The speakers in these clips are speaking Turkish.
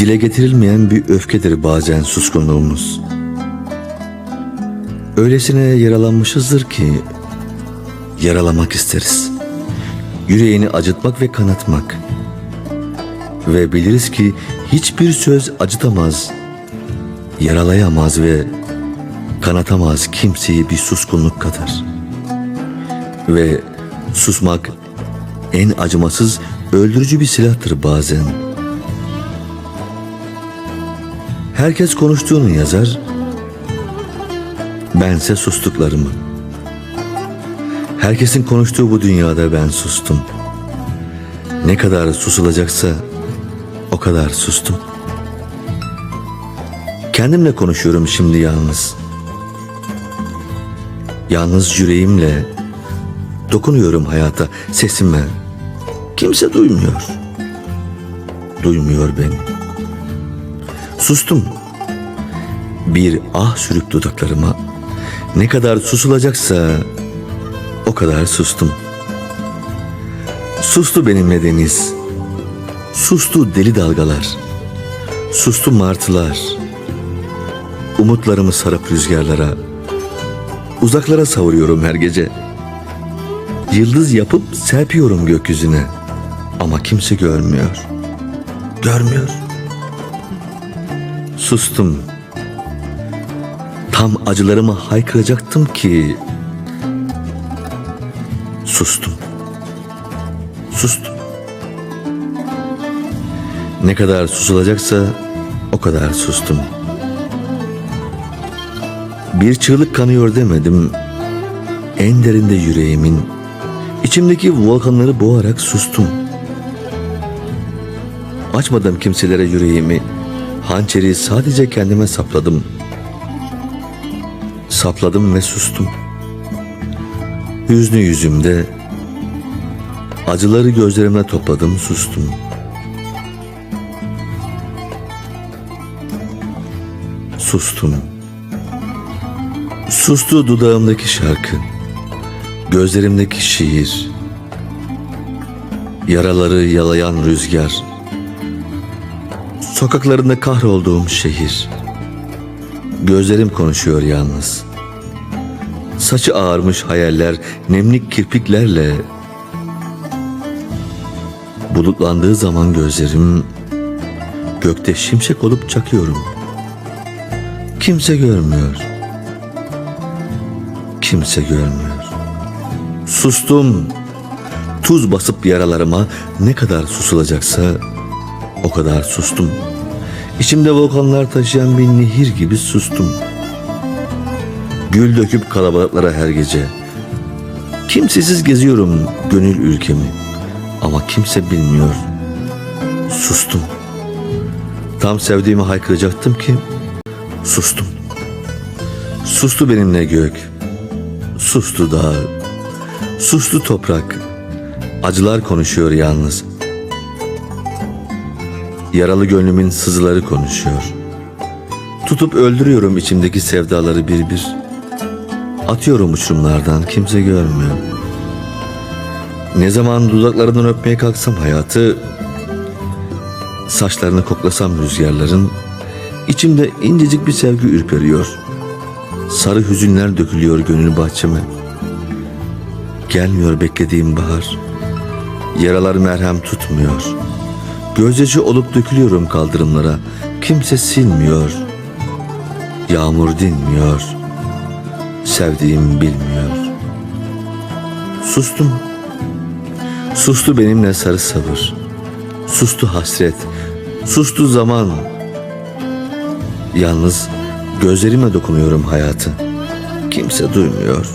Dile getirilmeyen bir öfkedir bazen suskunluğumuz. Öylesine yaralanmışızdır ki yaralamak isteriz. Yüreğini acıtmak ve kanatmak. Ve biliriz ki hiçbir söz acıtamaz, yaralayamaz ve kanatamaz kimseyi bir suskunluk kadar. Ve susmak en acımasız, öldürücü bir silahtır bazen. Herkes konuştuğunu yazar, bense sustuklarımı. Herkesin konuştuğu bu dünyada ben sustum. Ne kadar susulacaksa o kadar sustum. Kendimle konuşuyorum şimdi yalnız. Yalnız yüreğimle dokunuyorum hayata, sesime. Kimse duymuyor. Duymuyor beni. Sustum. Bir ah sürüp dudaklarıma. Ne kadar susulacaksa o kadar sustum. Sustu benimle deniz. Sustu deli dalgalar. Sustu martılar. Umutlarımı sarıp rüzgarlara. Uzaklara savuruyorum her gece. Yıldız yapıp serpiyorum gökyüzüne. Ama kimse görmüyor. Görmüyor. Sustum. Tam acılarımı haykıracaktım ki sustum. Sustum. Ne kadar susulacaksa o kadar sustum. Bir çığlık kanıyor demedim. En derinde yüreğimin, içimdeki volkanları boğarak sustum. Açmadım kimselere yüreğimi, hançeri sadece kendime sapladım. Sapladım ve sustum. Hüznü yüzümde, acıları gözlerime topladım, sustum. Sustum. Sustu dudağımdaki şarkı, gözlerimdeki şiir, yaraları yalayan rüzgar, sokaklarında kahrolduğum şehir. Gözlerim konuşuyor yalnız. Saçı ağarmış hayaller nemlik kirpiklerle bulutlandığı zaman gözlerim gökte şimşek olup çakıyorum. Kimse görmüyor. Kimse görmüyor. Sustum. Tuz basıp yaralarıma ne kadar susulacaksa o kadar sustum. İçimde volkanlar taşıyan bir nehir gibi sustum. Gül döküp kalabalıklara her gece. Kimsesiz geziyorum gönül ülkemi. Ama kimse bilmiyor. Sustum. Tam sevdiğimi haykıracaktım ki sustum. Sustu benimle gök. Sustu dağ. Sustu toprak. Acılar konuşuyor yalnız. Yaralı gönlümün sızıları konuşuyor. Tutup öldürüyorum içimdeki sevdaları bir bir. Atıyorum uçurumlardan kimse görmüyor. Ne zaman dudaklarından öpmeye kalksam hayatı, saçlarını koklasam rüzgarların, içimde incecik bir sevgi ürperiyor. Sarı hüzünler dökülüyor gönül bahçeme. Gelmiyor beklediğim bahar. Yaralar merhem tutmuyor. Gözyaşı olup dökülüyorum kaldırımlara. Kimse silmiyor. Yağmur dinmiyor. Sevdiğim bilmiyor. Sustum. Sustu benimle sarı sabır. Sustu hasret. Sustu zaman. Yalnız gözlerime dokunuyorum hayatı. Kimse duymuyor.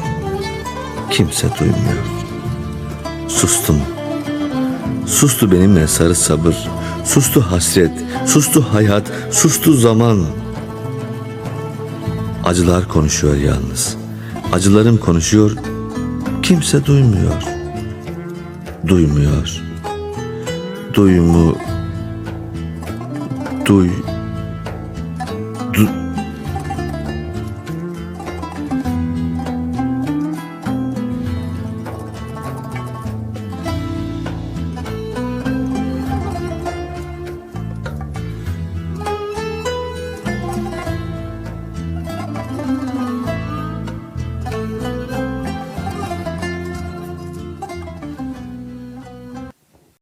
Kimse duymuyor. Sustum. Sustu benimle sarı sabır. Sustu hasret. Sustu hayat. Sustu zaman. Acılar konuşuyor yalnız. Acılarım konuşuyor. Kimse duymuyor. Duymuyor. Duymu. Duy.